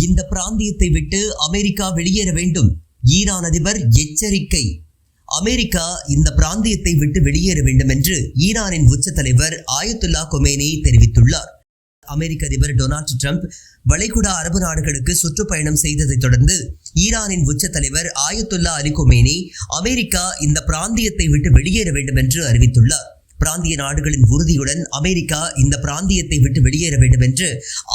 இந்த பிராந்தியத்தை விட்டு அமெரிக்கா வெளியேற வேண்டும். ஈரான் அதிபர் எச்சரிக்கை. அமெரிக்கா இந்த பிராந்தியத்தை விட்டு வெளியேற வேண்டும் என்று ஈரானின் உச்ச தலைவர் ஆயத்துல்லா கொமேனி தெரிவித்துள்ளார். அமெரிக்க அதிபர் டொனால்டு ட்ரம்ப் வளைகுடா அரபு நாடுகளுக்கு சுற்றுப்பயணம் செய்ததைத் தொடர்ந்து ஈரானின் உச்ச தலைவர் ஆயத்துல்லா அலி கொமேனி அமெரிக்கா இந்த பிராந்தியத்தை விட்டு வெளியேற வேண்டும் என்று அறிவித்துள்ளார். பிராந்திய நாடுகளின் உறுதியுடன் அமெரிக்கா இந்த பிராந்தியத்தை விட்டு வெளியேற வேண்டும் என்று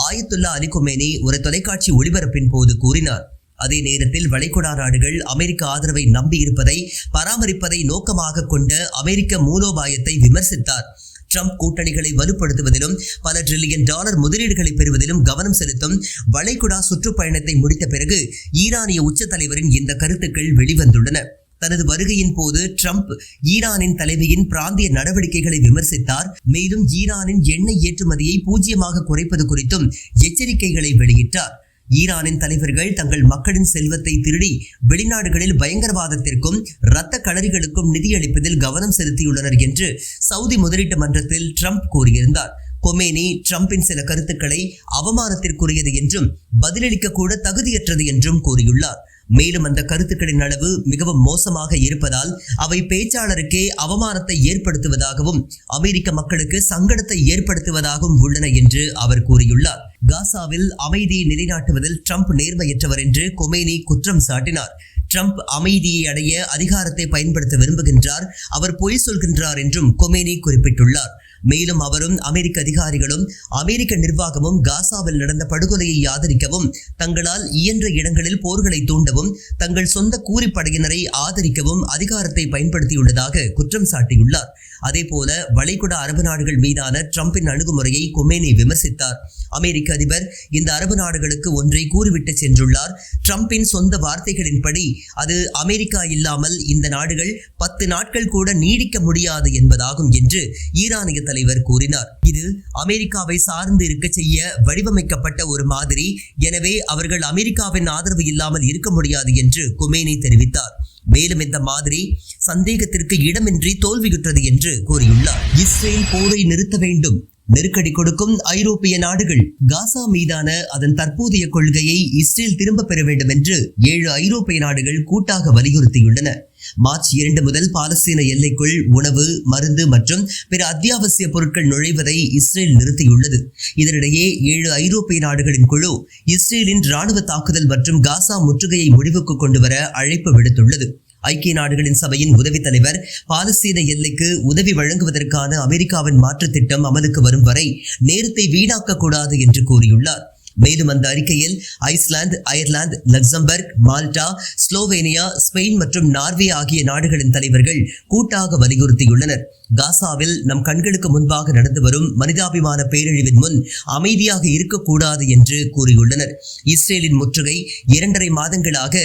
ஆயத்துல்லா அலிகுமேனி ஒரு தொலைக்காட்சி ஒளிபரப்பின் போது கூறினார். அதே நேரத்தில் வளைகுடா நாடுகள் அமெரிக்க ஆதரவை நம்பியிருப்பதை பராமரிப்பதை நோக்கமாக கொண்ட அமெரிக்க மூலோபாயத்தை விமர்சித்தார். ட்ரம்ப் கூட்டணிகளை வலுப்படுத்துவதிலும் பல டிரில்லியன் டாலர் முதலீடுகளை பெறுவதிலும் கவனம் செலுத்தும் வளைகுடா சுற்றுப்பயணத்தை முடித்த பிறகு ஈரானிய உச்ச தலைவரின் இந்த கருத்துக்கள் வெளிவந்துள்ளன. தனது வருகையின் போது ட்ரம்ப் ஈரானின் தலைவியின் பிராந்திய நடவடிக்கைகளை விமர்சித்தார். மேலும் ஈரானின் எண்ணெய் ஏற்றுமதியை பூஜ்ஜியமாக குறைப்பது குறித்தும் எச்சரிக்கைகளை வெளியிட்டார். ஈரானின் தலைவர்கள் தங்கள் மக்களின் செல்வத்தை திருடி வெளிநாடுகளில் பயங்கரவாதத்திற்கும் இரத்த களரிகளுக்கும் நிதியளிப்பதில் கவனம் செலுத்தியுள்ளனர் என்று சவுதி முதலீட்டு மன்றத்தில் ட்ரம்ப் கூறியிருந்தார். கொமேனி ட்ரம்பின் சில கருத்துக்களை அவமானத்திற்குரியது என்றும் பதிலளிக்க கூட தகுதியற்றது என்றும் கூறியுள்ளார். மேலும் அந்த கருத்துக்களின் அளவு மிகவும் மோசமாக இருப்பதால் அவை பேச்சாளருக்கே அவமானத்தை ஏற்படுத்துவதாகவும் அமெரிக்க மக்களுக்கு சங்கடத்தை ஏற்படுத்துவதாகவும் உள்ளன என்று அவர் கூறியுள்ளார். காசாவில் அமைதியை நிலைநாட்டுவதில் ட்ரம்ப் நேர்மையற்றவர் என்று கொமேனி குற்றம் சாட்டினார். ட்ரம்ப் அமைதியை அடைய அதிகாரத்தை பயன்படுத்த விரும்புகின்றார் அவர் பொய் சொல்கின்றார் என்றும் கொமேனி குறிப்பிட்டுள்ளார். மேலும் அவரும் அமெரிக்க அதிகாரிகளும் அமெரிக்க நிர்வாகமும் காசாவில் நடந்த படுகொலையை ஆதரிக்கவும் தங்களால் இயன்ற இடங்களில் போர்களை தூண்டவும் தங்கள் சொந்த கூலிப்படையினரை ஆதரிக்கவும் அதிகாரத்தை பயன்படுத்தியுள்ளதாக குற்றம் சாட்டியுள்ளார். அதேபோல வளைகுடா அரபு நாடுகள் மீதான ட்ரம்பின் அணுகுமுறையை கொமேனி விமர்சித்தார். அமெரிக்க அதிபர் இந்த அரபு நாடுகளுக்கு ஒன்றை கூறிவிட்டு சென்றுள்ளார். ட்ரம்பின் சொந்த வார்த்தைகளின்படி அது அமெரிக்கா இல்லாமல் இந்த நாடுகள் பத்து நாட்கள் கூட நீடிக்க முடியாது என்பதாகும் என்று ஈரானிய தலைவர் கூறினார். இது அமெரிக்காவை சார்ந்து இருக்க செய்ய வடிவமைக்கப்பட்ட ஒரு மாதிரி. எனவே அவர்கள் அமெரிக்காவின் ஆதரவு இல்லாமல் இருக்க முடியாது என்று கொமேனி தெரிவித்தார். மேலும் இந்த மாதிரி சந்தேகத்திற்கு இடமின்றி தோல்வியுற்றது என்று கூறியுள்ளார். இஸ்ரேல் போரை நிறுத்த வேண்டும். நெருக்கடி கொடுக்கும் ஐரோப்பிய நாடுகள் காசா மீதான அதன் தற்போதைய கொள்கையை இஸ்ரேல் திரும்ப பெற வேண்டும் என்று ஏழு ஐரோப்பிய நாடுகள் கூட்டாக வலியுறுத்தியுள்ளன. மார்ச் இரண்டு முதல் பாலஸ்தீன எல்லைக்குள் உணவு மருந்து மற்றும் பிற அத்தியாவசிய பொருட்கள் நுழைவதை இஸ்ரேல் நிறுத்தியுள்ளது. இதனிடையே ஏழு ஐரோப்பிய நாடுகளின் குழு இஸ்ரேலின் ராணுவ தாக்குதல் மற்றும் காசா முற்றுகையை முடிவுக்கு கொண்டுவர அழைப்பு விடுத்துள்ளது. ஐக்கிய நாடுகளின் சபையின் உதவித் தலைவர் பாலஸ்தீன எல்லைக்கு உதவி வழங்குவதற்கான அமெரிக்காவின் மாற்றுத் திட்டம் அமலுக்கு வரும் வரை நேரத்தை வீணாக்கக்கூடாது என்று கூறியுள்ளார். மேலும் அந்த அறிக்கையில் Iceland Ireland Luxembourg Malta Slovenia Spain மற்றும் நார்வே ஆகிய நாடுகளின் தலைவர்கள் கூட்டாக வலியுறுத்தியுள்ளனர். காசாவில் நம் கண்களுக்கு முன்பாக நடந்து வரும் மனிதாபிமான பேரழிவின் முன் அமைதியாக இருக்கக்கூடாது என்று கூறியுள்ளனர். இஸ்ரேலின் முற்றுகை இரண்டரை மாதங்களாக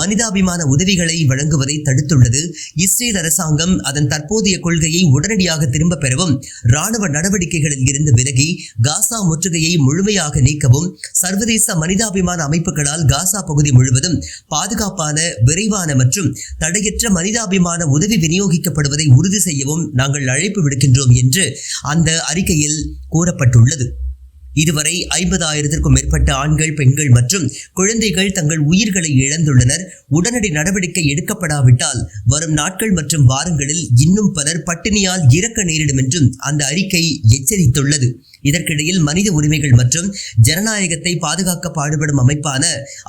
மனிதாபிமான உதவிகளை வழங்குவதை தடுத்துள்ளது. இஸ்ரேல் அரசாங்கம் அதன் தற்போதைய கொள்கையை உடனடியாக திரும்ப பெறவும் ராணுவ நடவடிக்கைகளில் இருந்து விலகி காசா முற்றுகையை முழுமையாக நீக்கவும் சர்வதேச மனிதாபிமான அமைப்புகளால் காசா பகுதி முழுவதும் பாதுகாப்பான விரைவான மற்றும் தடையற்ற மனிதாபிமான உதவி விநியோகிக்கப்படுவதை உறுதி செய்யவும் நாங்கள் அழைப்பு விடுக்கின்றோம் என்று அந்த அறிக்கையில் கூறப்பட்டுள்ளது. இதுவரை ஐம்பதாயிரத்திற்கும் மேற்பட்ட ஆண்கள் பெண்கள் மற்றும் குழந்தைகள் தங்கள் உயிர்களை இழந்துள்ளனர். உடனடி நடவடிக்கை எடுக்கப்படாவிட்டால் வரும் நாட்கள் மற்றும் வாரங்களில் இன்னும் பலர் பட்டினியால் இறக்க நேரிடும் என்றும் அந்த அறிக்கை எச்சரித்துள்ளது. இதற்கிடையில் மனித உரிமைகள் மற்றும் ஜனநாயகத்தை பாதுகாக்க பாடுபடும் அமைப்பான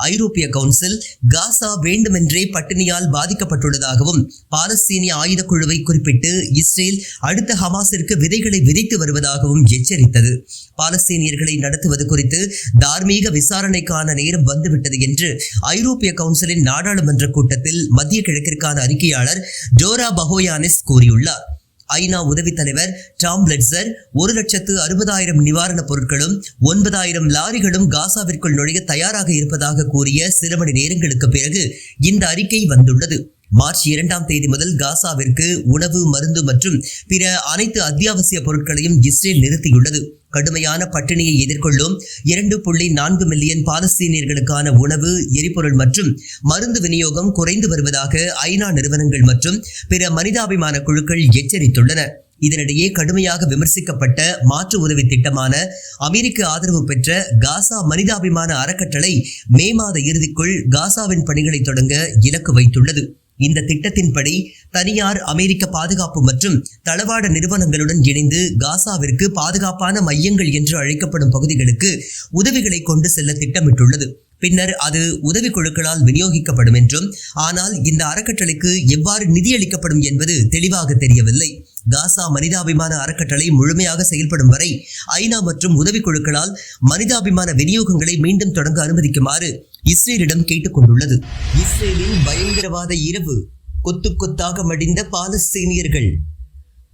ஐரோப்பிய கவுன்சில் காசா வேண்டுமென்றே பட்டினியால் பாதிக்கப்பட்டுள்ளதாகவும் பாலஸ்தீனிய ஆயுத குழுவை குறிப்பிட்டு இஸ்ரேல் அடுத்த ஹமாஸிற்கு விதைகளை விதைத்து வருவதாகவும் எச்சரித்தது. பாலஸ்தீனியர்கள் நடத்துவது குறித்து தார்மீக விசாரணைக்கான நேரம் வந்துவிட்டது என்று ஐரோப்பிய கவுன்சிலின் நாடாளுமன்ற கூட்டத்தில் மத்திய கிழக்கிற்கான அறிக்கையாளர் டோரா பஹோயானிஸ் கூறியுள்ளார். ஐநா உதவித் தலைவர் டாம் லெட்சர் ஒரு லட்சத்து அறுபதாயிரம் நிவாரணப் பொருட்களும் ஒன்பதாயிரம் லாரிகளும் காசாவிற்குள் நுழைய தயாராக இருப்பதாக கூறிய சில மணி நேரங்களுக்கு பிறகு இந்த அறிக்கை வந்துள்ளது. மார்ச் இரண்டாம் தேதி முதல் காசாவிற்கு உணவு மருந்து மற்றும் பிற அனைத்து அத்தியாவசிய பொருட்களையும் இஸ்ரேல் நிறுத்தியுள்ளது. கடுமையான பட்டினியை எதிர்கொள்ளும் இரண்டு புள்ளி நான்கு மில்லியன் பாலஸ்தீனியர்களுக்கான உணவு எரிபொருள் மற்றும் மருந்து விநியோகம் குறைந்து வருவதாக ஐநா நிறுவனங்கள் மற்றும் பிற மனிதாபிமான குழுக்கள் எச்சரித்துள்ளன. இதனிடையே கடுமையாக விமர்சிக்கப்பட்ட மாற்று உதவி திட்டமான அமெரிக்க ஆதரவு பெற்ற காசா மனிதாபிமான அறக்கட்டளை மே மாத இறுதிக்குள் காசாவின் பணிகளை தொடங்க இலக்கு வைத்துள்ளது. இந்த திட்டத்தின்படி தனியார் அமெரிக்க பாதுகாப்பு மற்றும் தளவாட நிறுவனங்களுடன் இணைந்து காசாவிற்கு பாதுகாப்பான மையங்கள் என்று அழைக்கப்படும் பகுதிகளுக்கு உதவிகளை கொண்டு செல்ல திட்டமிட்டுள்ளது. பின்னர் அது உதவி குழுக்களால் விநியோகிக்கப்படும் என்றும் ஆனால் இந்த அறக்கட்டளைக்கு எவ்வாறு நிதியளிக்கப்படும் என்பது தெளிவாக தெரியவில்லை. காசா மனிதாபிமான அறக்கட்டளை முழுமையாக செயல்படும் வரை ஐநா மற்றும் உதவி குழுக்களால் மனிதாபிமான விநியோகங்களை மீண்டும் தொடங்க அனுமதிக்குமாறு இஸ்ரேலிடம் கேட்டுக்கொண்டுள்ளது. இஸ்ரேலின் பயங்கரவாத இரவு கொத்து கொத்தாக மடிந்த பாலஸ்தீனியர்கள்.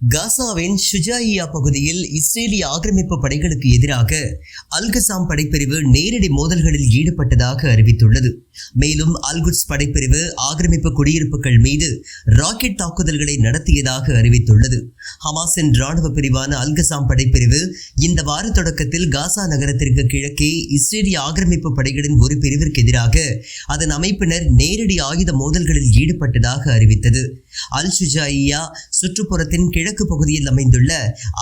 காசாவின் ஷுஜாயியா பகுதியில் இஸ்ரேலிய ஆக்கிரமிப்பு படைகளுக்கு எதிராக அல்கசாம் படைப்பிரிவு நேரடி மோதல்களில் ஈடுபட்டதாக அறிவித்துள்ளது. மேலும் அல்குட்ஸ் படைப்பிரிவு ஆக்கிரமிப்பு குடியிருப்புகள் மீது ராக்கெட் தாக்குதல்களை நடத்தியதாக அறிவித்துள்ளது. ஹமாஸின் ராணுவ பிரிவான அல்கசாம் படைப்பிரிவு இந்த வார தொடக்கத்தில் காசா நகரத்திற்கு கிழக்கே இஸ்ரேலிய ஆக்கிரமிப்பு படைகளின் ஒரு பிரிவிற்கு எதிராக அதன் அமைப்பினர் நேரடி ஆயுத மோதல்களில் ஈடுபட்டதாக அறிவித்தது. அல் சுஜாயியா சுற்றுப்புறத்தின் கிழக்கு பகுதியில் அமைந்துள்ள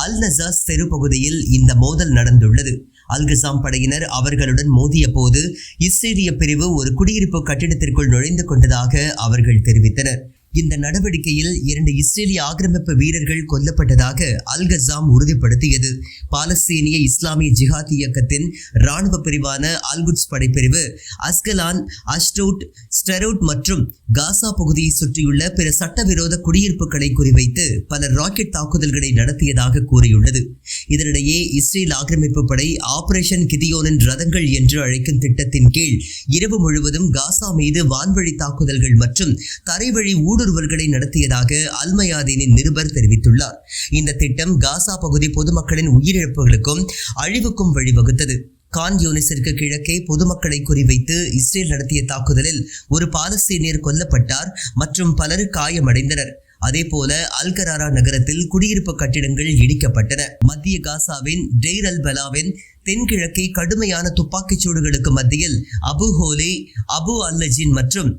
அல் நசாஸ் தெரு பகுதியில் இந்த மோதல் நடந்துள்ளது. அல்கசாம் படையினர் அவர்களுடன் மோதிய போது இஸ்ரேலிய பிரிவு ஒரு குடியிருப்பு கட்டிடத்திற்குள் நுழைந்து கொண்டதாக அவர்கள் தெரிவித்தனர். இந்த நடவடிக்கையில் இரண்டு இஸ்ரேலிய ஆக்கிரமிப்பு வீரர்கள் கொல்லப்பட்டதாக அல் கசாம் உறுதிப்படுத்தியது. பாலஸ்தீனிய இஸ்லாமிய ஜிஹாத் இயக்கத்தின் ராணுவ பிரிவான அல்குட்ஸ் படைப்பிரிவு அஸ்கலான் அஷ்டோட் ஸ்டெரோட் மற்றும் காசா பகுதியை சுற்றியுள்ள பிற சட்டவிரோத குடியிருப்புகளை குறிவைத்து பல ராக்கெட் தாக்குதல்களை நடத்தியதாக கூறியுள்ளது. இதனிடையே இஸ்ரேல் ஆக்கிரமிப்பு படை ஆபரேஷன் கிதியோனின் ரதங்கள் என்று அழைக்கும் திட்டத்தின் கீழ் இரவு முழுவதும் காசா மீது வான்வழி தாக்குதல்கள் மற்றும் தரைவழி ஊடுருவல்களை நடத்தியதாக அல்மயாதீனின் நிருபர் தெரிவித்துள்ளார். இந்த திட்டம் காசா பகுதி பொதுமக்களின் உயிரிழப்புகளுக்கும் அழிவுக்கும் வழிவகுத்தது. கான் யூனிஸிற்கு கிழக்கே பொதுமக்களை குறிவைத்து இஸ்ரேல் நடத்திய தாக்குதலில் ஒரு பாலஸ்தீனியர் கொல்லப்பட்டார் மற்றும் பலர் காயமடைந்தனர். அதே போல அல்கராரா நகரத்தில் குடியிருப்பு கட்டிடங்கள் இடிக்கப்பட்டன. மத்திய காசாவின் டெய்ர் அல் பலாவின் தென்கிழக்கே கடுமையான துப்பாக்கிச் சூடுகளுக்கு மத்தியில் அபு ஹோலி அபு அல்லஜின் மற்றும்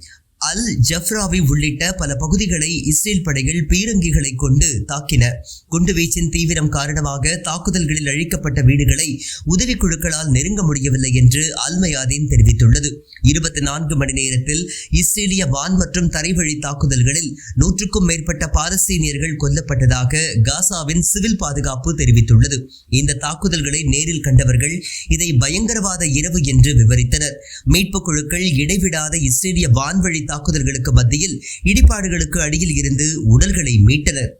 அல் ஜஃப்ராவி உள்ளிட்ட பல பகுதிகளை இஸ்ரேல் படைகள் பீரங்கிகளை கொண்டு தாக்கின. குண்டுவீச்சின் தீவிரம் காரணமாக தாக்குதல்களில் அழிக்கப்பட்ட வீடுகளை உதவி குழுக்களால் நெருங்க முடியவில்லை என்று அல்மயாதீன் தெரிவித்துள்ளது. இருபத்தி நான்கு மணி நேரத்தில் இஸ்ரேலிய வான் மற்றும் தரைவழி தாக்குதல்களில் நூற்றுக்கும் மேற்பட்ட பாலஸ்தீனியர்கள் கொல்லப்பட்டதாக காசாவின் சிவில் பாதுகாப்பு தெரிவித்துள்ளது. இந்த தாக்குதல்களை நேரில் கண்டவர்கள் இதை பயங்கரவாத இரவு என்று விவரித்தனர். மீட்புக் குழுக்கள் இடைவிடாத இஸ்ரேலிய வான்வழி தாக்குதல்களுக்கு மத்தியில் இடிபாடுகளுக்கு அடியில் இருந்து உடல்களை மீட்டனர்.